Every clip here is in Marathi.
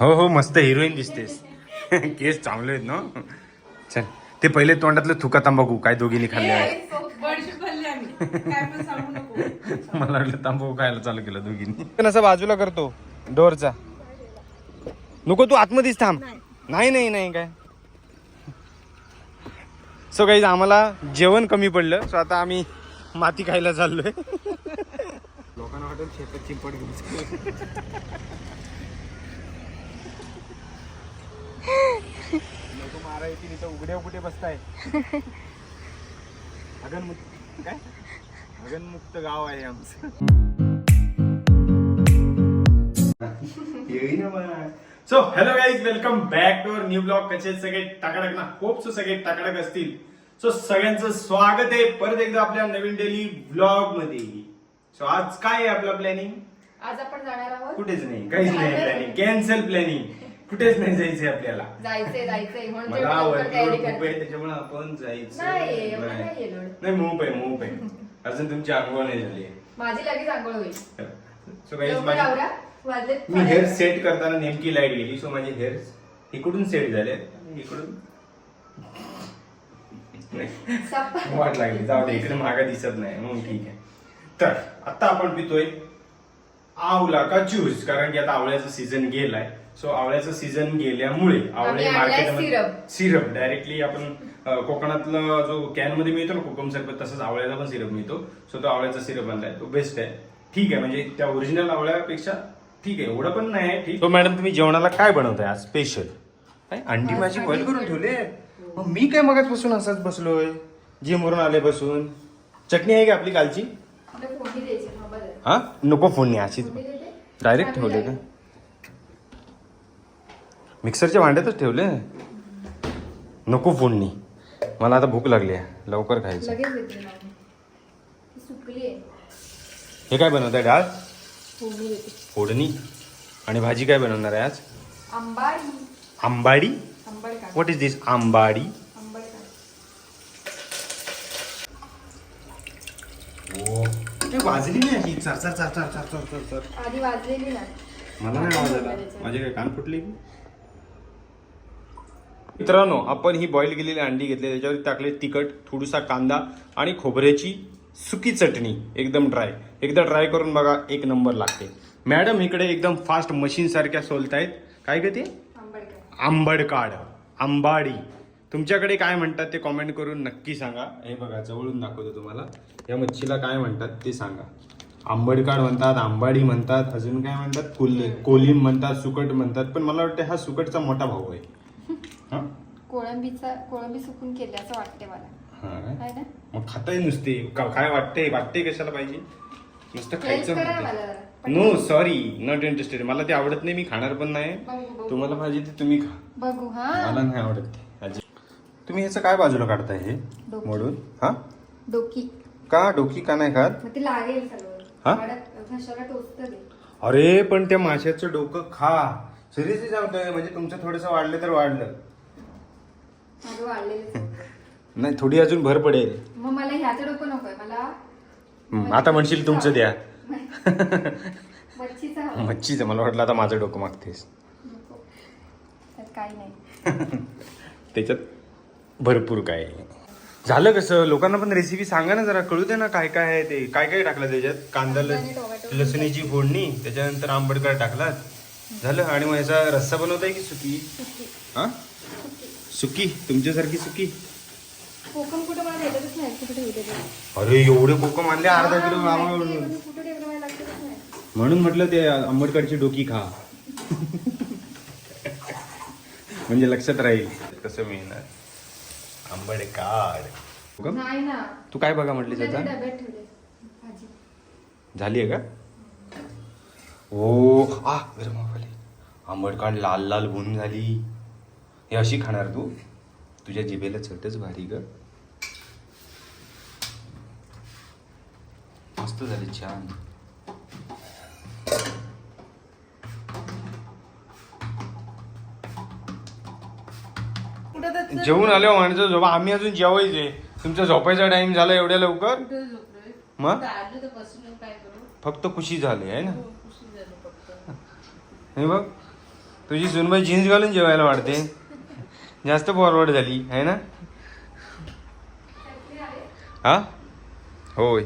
हो हो मस्त हिरोईन दिसतेस. केस चांगले आहेत ना चल ते पहिले तोंडातलं थुका तंबाखू काय दोघींनी खाल्ले आहे बडीशेप खाल्ली आम्ही. काय पण सांगू नको. मला वाटलं तंबाखू खायला चालू केलं दोघींनी. पण असं बाजूला करतो डोरचा नको तू आतमध्येच थांब. नाही. नाही नाही काय? सो काही आम्हाला जेवण कमी पडलं. सो आता आम्ही माती खायला चाललोय. लोकांना वाटेल शेतात चिंपड लोक मारा येतील इथं उघड्या कुठे बसताय. अगनमुक्त काय? अगनमुक्त गाव आहे आमचं. So hello guys welcome back to our new blog कसे सगळे? टाकाटक ना होप सो सगळे टाकाटक असतील. सो सगळ्यांचं स्वागत आहे परत एकदा आपल्या नवीन डेली ब्लॉगमध्ये. सो आज काय आहे आपलं प्लॅनिंग आज आपण जाणार आहोत. कुठेच नाही. काहीच नाही प्लॅनिंग कॅन्सल प्लॅनिंग कुठेच नाही जायचंय आपल्याला. जायचंय जायचंय. म्हणून मला जेवढी लवकर वर्कलोड तयारी खूप आहे करते. त्याच्यामुळे आपण जायचं नाही, एवढं नाही. नाहीये लोड. नाही मूप आहे मूप आहे. अजून तुमची आंघोळ नाही झाली. माझी लगेच आंघोळ होईल. सो गाईज लवकर माझी आवरा. वाजलेत मी हेअर सेट करताना नेमकी लाइट गेली. सो माझे हेअर इकडून सेट झाले. इकडून. वाट लागली. जाऊ दे इकडे मागा दिसत नाही. मग ठीक आहे. तर आता आपण पितोय आवला का ज्यूस कारण की आता आवळ्याचा सीझन गेलाय. सो आवळ्याचा सीझन गेल्यामुळे आवळे मार्केटमध्ये. सिरप डायरेक्टली आपण कोकणातला जो कॅनमध्ये मिळतो ना कोकम सरबत तसंच आवळ्याचा पण सिरप मिळतो. सो तो आवळ्याचा सिरप आणलाय. तो बेस्ट आहे. ठीक आहे म्हणजे त्या ओरिजिनल आवळ्यापेक्षा ठीक आहे. एवढं पण नाही ठीक. तो मॅडम तुम्ही जेवणाला काय बनवताय आज? स्पेशल अंडी आज माझी अंडी बॉईल करून. ठेवले मग मी काय मगाचपासून असाच बसलोय? जिम वरून आले बसून चटणी आहे का आपली कालची. हा? नको फोन नाही अशीच? डायरेक्ट ठेवले का. मिक्सरच्या भांड्यातच ठेवले? नको फोडणी मला आता भूक लागली आहे. लवकर खायचं. हे काय बनवत आहे डाळ? फोडणी आणि भाजी काय बनवणार आहे आज? आंबाडी. व्हॉट इज दिस आंबाडी? वाजली नाही अशी चर चर चर चर चर चर मला नाही माझे काय कान फुटले की? मित्रांनो आपण ही बॉईल केलेली अंडी घेतली त्याच्यावर टाकले तिखट थोडासा कांदा आणि खोबऱ्याची सुकी चटणी एकदम ड्राय एकदा ट्राय करून बघा एक नंबर लागते. मॅडम इकडे एकदम फास्ट मशीनसारख्या सोलत आहेत काय का ते? आंबडकाड आंबाडी. तुमच्याकडे काय म्हणतात ते कॉमेंट करून नक्की सांगा. हे बघा जवळून दाखवतो तुम्हाला. या मच्छीला काय म्हणतात ते सांगा. आंबडकाड म्हणतात आंबाडी म्हणतात अजून काय म्हणतात? कोल कोलिम म्हणतात सुकट म्हणतात. पण मला वाटतं हा सुकटचा मोठा भाऊ आहे. हा? कोळंबीचा कोळंबी सुकून केली असं वाटते मला. हा काय? आहे ना? मग खाताय नुसते. का- काय वाटते वाटते कशाला पाहिजे? नुसतं खायचं करा म्हणते. मला. जरा. नो सॉरी नॉट इंटरेस्टेड मला ते आवडत नाही मी खाणार पण नाही. बघू, बघू. तुम्हाला पाहिजे ते तुम्ही खा. बघू हा. मला नाही आवडत ते. तुम्ही ह्याचं काय बाजूला काढताय हे? डोकी. मोडून? हा? डोकी. का? डोकी का नाही खात? मग ते लागेल सगळं. हा? घशाला टोचत अरे पण त्या माशाचं डोकं खा. सिरियसली सांगतोय म्हणजे तुमचं थोडंसं वाढलं तर वाढलं. माझं वाढलेलं नाही थोडी अजून भर पडेल. मग मला ह्याचं डोकं नकोय मला हम्म, आता म्हणशील तुमचं द्या. मच्छीचं हवं. मच्छीचं मला वाटलं आता माझं डोकं मागतेस. नको. त्यात काही नाही. त्याच्यात भरपूर काय आहे. झालं कसं? लोकांना पण रेसिपी सांगा ना जरा कळू दे ना काय काय आहे ते. काय काय टाकलं त्याच्यात? कांदा कांदा आणि लस टोमॅटो. लसणीची फोडणी त्याच्यानंतर आंबडकर टाकलात. झालं? आणि मग ह्याचा रस्सा बनवताय की सुकी. हा? सुकी तुमच्यासारखी सुकी. कोकम कुठं मला भेटतच नाही कुठे ठेवले ते? अरे एवढे कोकम आणले अर्धा किलो आम्हाला कुठं ठेवलं नाही. म्हणून म्हटलं ते आंबडकडची डोकी खा. म्हणजे लक्षात राहील. कसं मिळणार? नाही ना. तू काय बघा म्हटली त्याचा डब्यात ठेवले भाजी. झाली आहे का? ओ आ गरम आली आंबडकाड लाल लाल भून झाली. हे अशी खाणार तू? तुझ्या जिभेला चटच भारी ग. मस्त झाली छान. जेवून आले माणसं झोपा. आम्ही अजून जेवायचे तुमचा झोपायचा टाइम झाला एवढ्या लवकर? मग आले तर बसून काय करू? फक्त खुशी झाली आहे ना? हो, खुशी झाली फक्त. हे बघ तुझी सुनबाई जीन्स घालून जेवायला वाढते. जास्त फॉरवर्ड झाली आहे ना? हा? होय.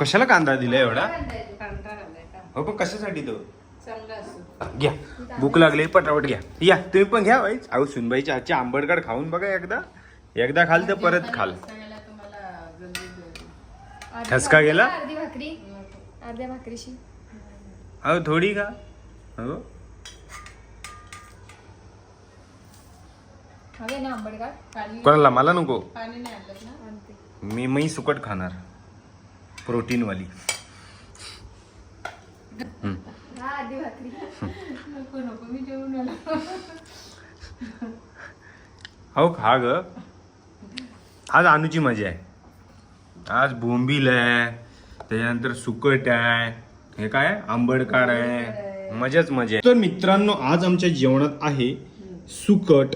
कशाला कांदा दिला एवढा? हो पण कशासाठी तो? घ्या. भूक लागली पटापट घ्या. या तुम्ही पण घ्या वाईच आऊ सुनबाईच्या हातची आंबडगड खाऊन बघा एकदा. एकदा खाल तर परत खाल सगळ्याला तुम्हाला जल्दी देऊ. अर्धी ठसका भाकरी गेला? अर्धी भाकरी. अर्ध्या भाकरीशी. अहो थोडी का? हो. हवे ना आंबडगाड पाणी कोणाला? मला नको. पाणी नाही आणलं ना? आणते. मी मी सुकट खाणार. प्रोटीनवाली. हम्म. हा अर्धी भाकरी. नको नको मी जेवून आलो. हो खा ग. आज अनुची मजा आहे. आज बोंबील आहे त्याच्यानंतर सुकट आहे हे काय? आंबडकार आहे. मजाच मजा आहे तर मित्रांनो आज आमच्या जेवणात आहे सुकट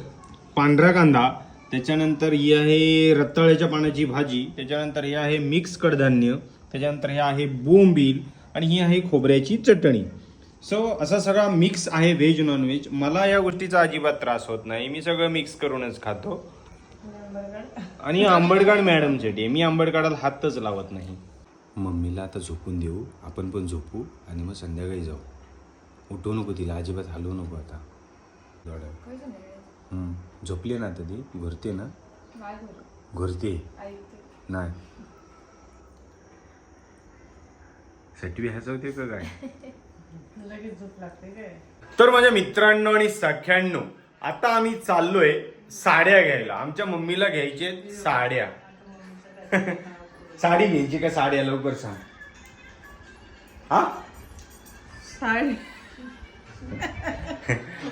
पांढरा कांदा त्याच्यानंतर ही आहे रताळ्याच्या पाण्याची भाजी त्याच्यानंतर हे आहे मिक्स कडधान्य त्याच्यानंतर हे आहे बोंबील आणि ही आहे खोबऱ्याची चटणी. सो असा सगळा मिक्स आहे व्हेज नॉनव्हेज मला या गोष्टीचा अजिबात त्रास होत नाही. मी सगळं मिक्स करूनच खातो. आणि आंबडगाड मॅडमसाठी मी आंबडगाडाला हातच लावत नाही. मम्मीला आता झोपून देऊ. आपण पण झोपू आणि मग संध्याकाळी जाऊ. उठवू नको तिला. अजिबात हलवू नको आता. हम्म. झोपली ना आता ती. घरते ना? घरते नाही. सटवी हसवते का काय? तर माझ्या मित्रांनो आणि सख्यांनो आता आम्ही चाललोय साड्या घ्यायला. आमच्या मम्मीला घ्यायचे साड्या. साडी घ्यायची का साड्या? लवकर सांग. हा? साडी.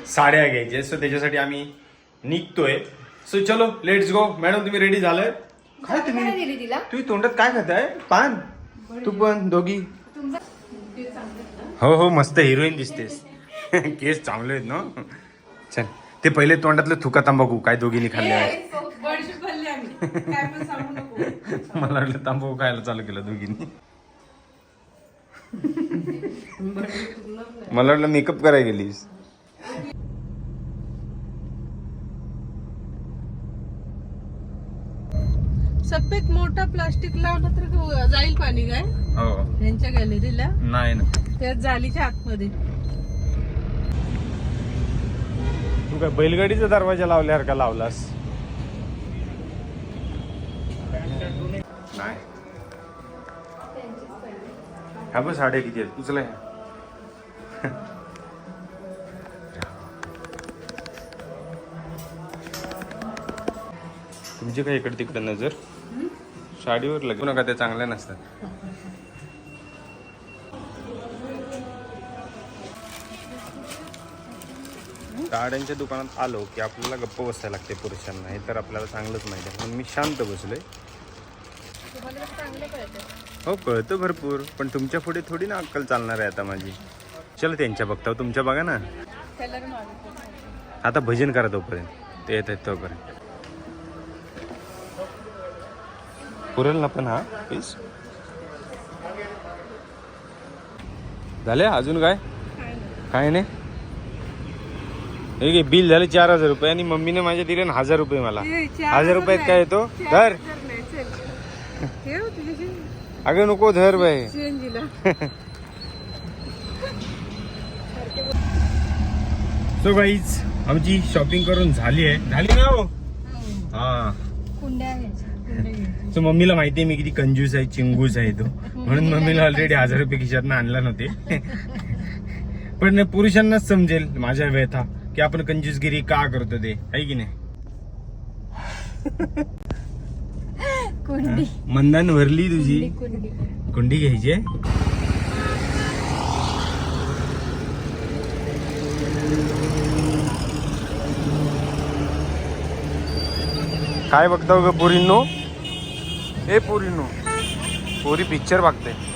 साड्या घ्यायचे. सो त्याच्यासाठी आम्ही निघतोय. सो चलो लेट्स गो मॅडम तुम्ही रेडी झालाय? काय तुम्ही? तुम्ही तोंडात काय खाताय? पान? तू पण दोघी? हो हो मस्त हिरोईन दिसतेस. केस चांगले आहेत ना चल. ते पहिले तोंडातलं थुका तंबाखू काय दोघींनी खाल्ले आहे मला वाटलं तंबाखू खायला चालू केलं दोघींनी. मला वाटलं मेकअप करायला गेलीस. सफेद मोठा प्लास्टिक लावलं तर जाईल पाणी काय? हो. यांच्या गॅलरीला नाही ना. त्या जालीच्या आतमध्ये तू काय बैलगाडीचा दरवाजा लावल्यासारखा लावलास? नाही. हा बघ साड्या किती आहेत? उचला ह्या. तुमची काय इकडे तिकडे नजर साडीवर लगू नका त्या चांगल्या नसतात. साड्यांच्या दुकानात आलो की आपल्याला गप्प बसायला लागते पुरुषांना. हे तर आपल्याला चांगलंच माहिती आहे. म्हणून मी शांत बसलोय. हो कळतं भरपूर. पण तुमच्यापुढे थोडी ना अक्कल चालणार आहे आता माझी. चल त्यांच्या बघता तुमच्या बघा ना. आता भजन करा तोपर्यंत. ते येत आहेत तोपर्यंत. पुरेल ना पण हा? प्लीज झाले अजून काय? काय नाही? हे बिल झालं चार हजार रुपये आणि मम्मीने माझ्या दिले ना हजार रुपये मला. हजार रुपयात काय येतो? धर. अगं नको धर बाय सीएनजीला सो गाईज आमची शॉपिंग करून झाली आहे. झाली ना हो? हा. घ्यायच्या सो मम्मीला माहिती आहे मी किती कंजूस आहे चिंगूस आहे तो. म्हणून मम्मीला ऑलरेडी हजार रुपये खिशातनं आणला नव्हते. पण पुरुषांनाच समजेल माझ्या व्यथा. की आपण कंजूसगिरी का करतो ते? आहे की नाही? कुंडी. मंदान भरली तुझी. कुंडी कुंडी. घ्यायची? काय बघता ग पोरींनो? ए पोरींनो पोरी पिक्चर बघते.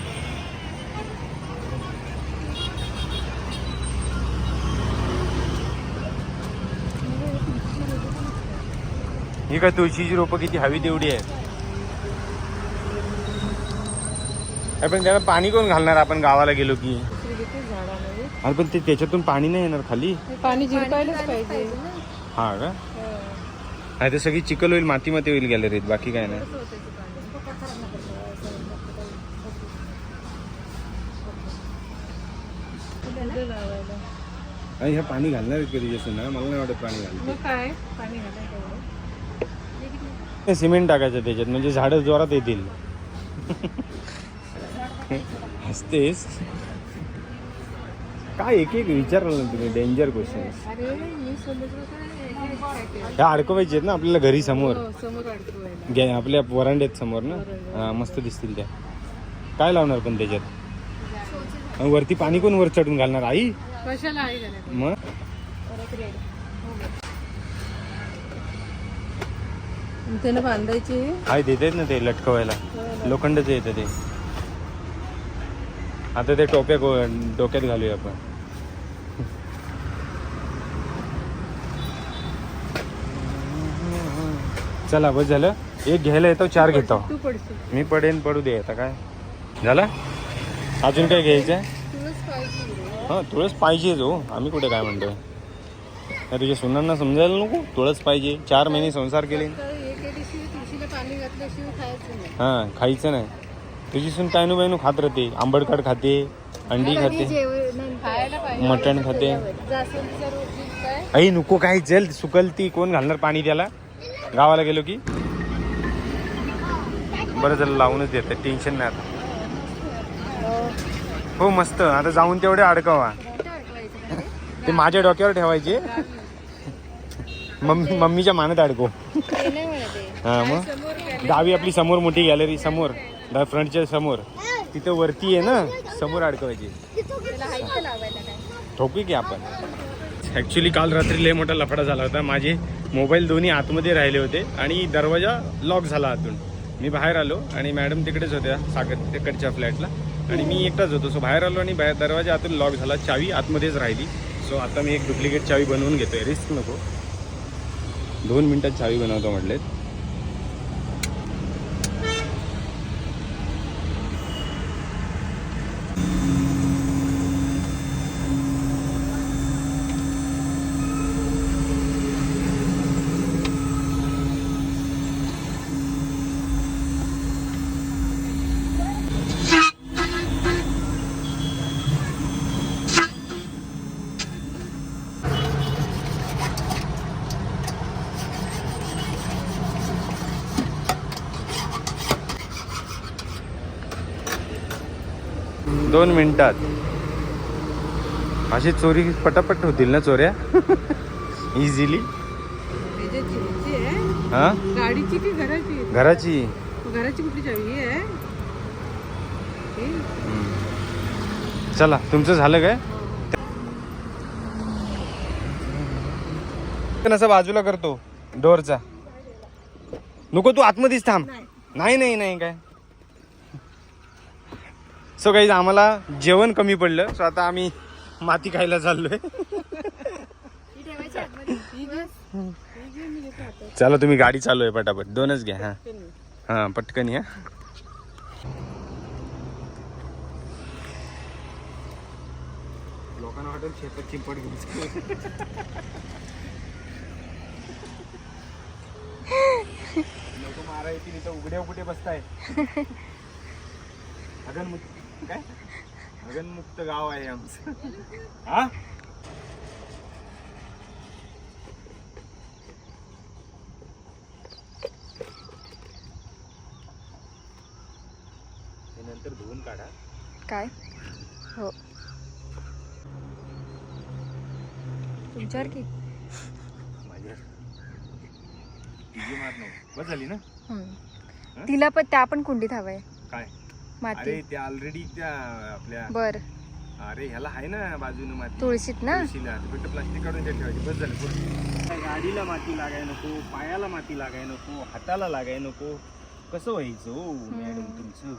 ही काय तुळशीची रोपं किती हवी तेवढी अरे पण त्याला पाणी कोण घालणार? आपण गावाला गेलो की. झाडामध्ये अरे पण ते त्याच्यातून पाणी नाही येणार खाली. पाणी झिरपायलाच पाहिजे. हा का? नाही तर सगळी चिकल होईल माती माती होईल गॅलरीत बाकी काय नाही. ह्या पाणी घालणार कधी जसं ना मला नाही वाटत पाणी घालणार मग काय पाणी घालायचं तेवढं. ते सिमेंट टाकायचं त्याच्यात म्हणजे झाडं जोरात येतील. हसतेस? काय एक एक विचारलं ना तुम्ही डेंजर क्वेश्चन ह्या अडकवायचे आहेत ना आपल्याला घरी समोर. हो, आपल्या वरांड्यात समोर ना? हा मस्त दिसतील त्या. काय लावणार पण त्याच्यात? वरती पाणी कोण वर चढून घालणार आई? मग? त्यानं बांधायची. आई देतात ना ते लटकवायला. लोखंडच येतं ते. आता ते टोप्या डोक्यात घालूया आपण. चला बस झालं. एक घ्यायला येतो चार घेतो. तू पडशील. मी पडेन पडू दे आता काय. झालं? अजून काय घ्यायचं पाहिजे. हां तुळस पाहिजेच हो. आम्ही कुठे काय म्हणतोय? काय तुझ्या सुनांना समजायला नको. तुळस पाहिजे. चार महिने संसार केले. हां खायचं नाही. तुझी सून कायनू बायनू खात राहते. आंबटकाड खाते अंडी खाते खायला पाहिजे. मटण खाते. आई नको काय जल सुकल ती कोण घालणार पाणी त्याला? गावाला गेलो की? बरं झालं लावूनच देतात टेन्शन नाही आता. हो मस्त. आता जाऊन तेवढे अडकवा. ते माझ्या डोक्यावर ठेवायचे. मम्मी मम्मीच्या मानत अडको. हा मग? दहावी आपली समोर मोठी गॅलरी समोर फ्रंटच्या समोर. तिथं वरती आहे ना समोर अडकवायची. ठोकू की आपण? ॲक्च्युली काल रात्री लय मोठा लफडा झाला होता. माझे मोबाईल दोन्ही आतमध्ये राहिले होते आणि दरवाजा लॉक झाला आतून. मी बाहेर आलो आणि मॅडम तिकडेच होत्या सागर तिकडच्या फ्लॅटला आणि मी एकटाच होतो. सो बाहेर आलो आणि बाहेर दरवाजा आतून लॉक झाला. चावी आतमध्येच राहिली. सो आता मी एक डुप्लिकेट चावी बनवून घेतोय. रिस्क नको. दोन मिनटात चावी बनवतो म्हटलेत. दोन मिनिटात. अशी चोरी पटापट होतील ना चोऱ्या? इझिली हा गाडीची की घराची? आहे? घराची. घराची कुठली चावी आहे? चला तुमचं झालं काय? असं बाजूला करतो डोरचा. नको तू आतमध्येच थांब. नाही नाही नाही काय? सो काही आम्हाला जेवण कमी पडलं. सो आता आम्ही माती खायला चाललोय. चला तुम्ही गाडी चालू आहे पटापट. दोनच घ्या हा. हा पटकन या. लोकांना वाटेल शेतात चिंपड लोक मारा येतील उघड्या कुठे बसताय काय? गाव आहे आमचं. हा? हे नंतर धुवून काढा. काय? हो. तुमच्यावर की? माझ्या मार नको बस झाली ना? हम्म. तिला पण त्या पण कुंडीत हवंय. माती. अरे ते ऑलरेडी त्या आपल्या बर. अरे ह्याला आहे ना बाजूने माती. तुळशीत ना? तुळशीला. फक्त प्लास्टिक काढून त्यात ठेवायची बस झालं गाडीला माती लागाय नको पायाला माती लागाय नको हाताला लागाय नको. कसं व्हायचं हो मॅडम तुमचं?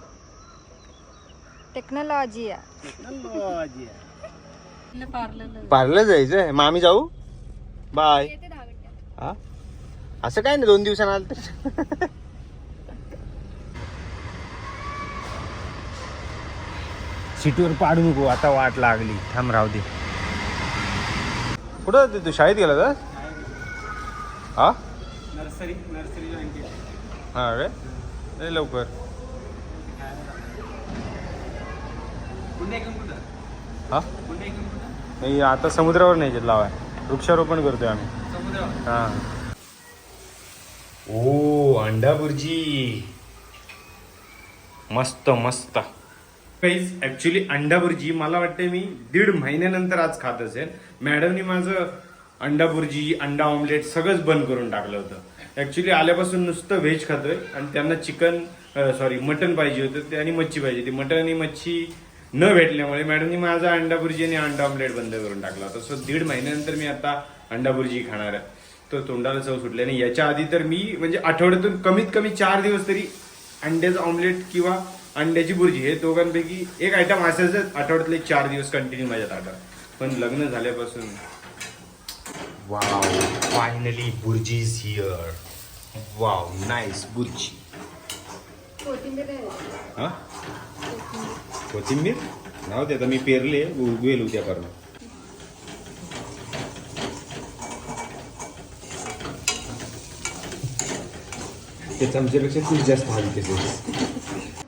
टेक्नॉलॉजी आहे. टेक्नॉलॉजी पार्लरला पार्लर जायचंय? मग आम्ही जाऊ बाय हा? असं काय नाही दोन दिवसांना आलं तर सीटवर पाडू नको आता वाट लागली. थांब राहू दे. कुठं होती तू? शाळेत गेला तर हा? नर्सरी नर्सरी जॉईन केली. हा लवकर. हा? नाही आता समुद्रावर नाही लावाय. वृक्षारोपण करतोय आम्ही. समुद्रावर? हा. ओ अंडा बुर्जी मस्त मस्त. काहीच ऍक्च्युली अंडाभुर्जी मला वाटते मी दीड महिन्यानंतर आज खात असेल. मॅडमनी माझं अंडाभुर्जी अंडा ऑमलेट सगळंच बंद करून टाकलं होतं. ऍक्च्युली आल्यापासून नुसतं व्हेज खातोय आणि त्यांना चिकन सॉरी मटन पाहिजे होतं ते आणि मच्छी पाहिजे होती. मटन आणि मच्छी न भेटल्यामुळे मॅडमनी माझा अंडाभुर्जी आणि अंडा ऑमलेट बंद करून टाकला होता. सो दीड महिन्यानंतर मी आता अंडाभुर्जी खाणार आहे. तर तोंडाला चव सुटली आणि याच्या आधी तर मी म्हणजे आठवड्यातून कमीत कमी चार दिवस तरी अंड्याचं ऑमलेट किंवा अंड्याची बुर्जी हे दोघांपैकी एक आयटम असायचं आठवड्यातले चार दिवस कंटिन्यू माझ्या ताटात पण लग्न झाल्यापासून. Wow finally bhurji is here wow nice bhurji हा? कोथिंबीर. राहू दे आता मी पेरले उगवेल उद्या करणं ते चमच्यापेक्षा खूप जास्त हवी त्याचे आहे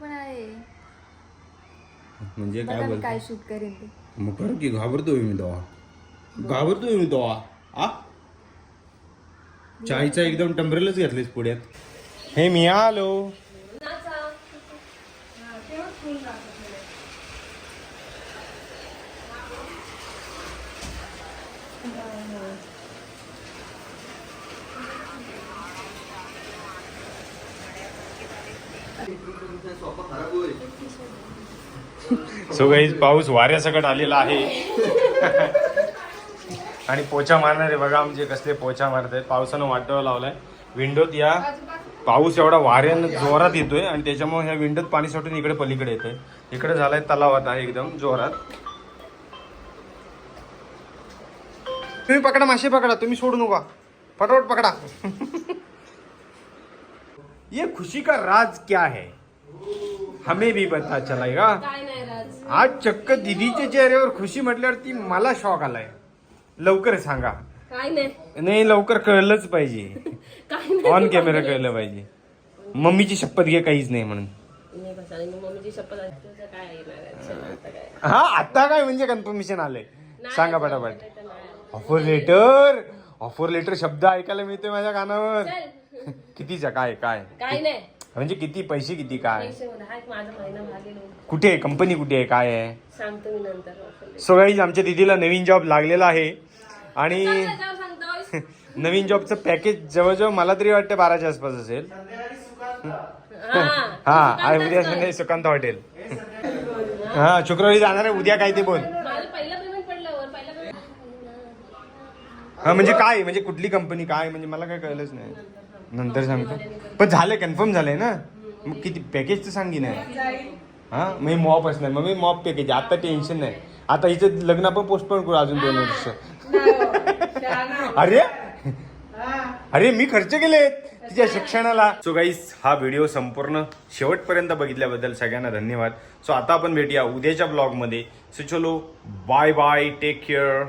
म्हणजे काय बोल काय शूट करेन ते. मग कर की घाबरतोय मी दवा घाबरतोय मी दवा आ? चायचा एकदम टंबरेलच घेतलेस पुढ्यात. हे मी आलो. सो काही पाऊस वाऱ्यासकट आलेला आहे. आणि पोचा मारणारे बघा आमचे कसले पोचा मारत आहेत. पावसानं वाटावं लावलाय. विंडोत या पाऊस एवढा वाऱ्यानं जोरात येतोय आणि त्याच्यामुळे ह्या विंडोत पाणी साठून इकडे पलीकडे येते इकडे झालाय तलाव आता एकदम जोरात. तुम्ही पकडा मासे पकडा. तुम्ही सोडू नका. फटाफट पकडा. ये खुशी का राज क्या है? हमें भी पता चलेगा आज चक्क दिदीच्या चेहऱ्यावर खुशी म्हटल्यावरती मला शॉक आलाय. लवकर सांगा. काय नाही. नाही लवकर कळलंच पाहिजे. ऑन कॅमेरा कळलं पाहिजे. मम्मीची शपथ घे काहीच नाही म्हणून. हा आता काय म्हणजे कन्फर्मेशन आलंय. सांगा पटापट. ऑफर लेटर ऑफर लेटर शब्द ऐकायला मिळतोय माझ्या कानावर. कितीचा? काय काय? काय नाही. म्हणजे किती पैसे किती काय? पैसे मला हाय माझा महिना भागेलो कुठे आहे? कंपनी कुठे आहे? काय आहे? सांगतो मी नंतर offer सो गाईज आमच्या दिदीला नवीन जॉब लागलेला आहे. आणि. त्याच्यावर. नवीन जॉबचं पॅकेज जवळजवळ मला तरी वाटतं बाराच्या आसपास असेल. हा. हा आणि उद्या संध्याकाळी सुकांत हॉटेल. हा शुक्रवारी जाणार आहे उद्या काय ते बोल. माझं पहिलं पेमेंट पडल्यावर पहिलं पेमेंट हा म्हणजे काय? म्हणजे कुठली कंपनी काय? म्हणजे मला काय कळलंच नाही. नंतर सांगतो. पण झालंय कन्फर्म झालंय ना? मग किती? पॅकेज तर सांगी नाही हा? मग मॉप असणार. मग मी मॉप पॅकेज आता टेन्शन नाही. आता हिचं लग्न आपण पोस्टपोन करू अजून दोन वर्ष. अरे? अरे मी खर्च केले. तिच्या शिक्षणाला. सो गाईस हा व्हिडिओ संपूर्ण शेवटपर्यंत बघितल्याबद्दल सगळ्यांना धन्यवाद. सो आता आपण भेटूया उद्याच्या ब्लॉगमध्ये सो चलो बाय बाय टेक केअर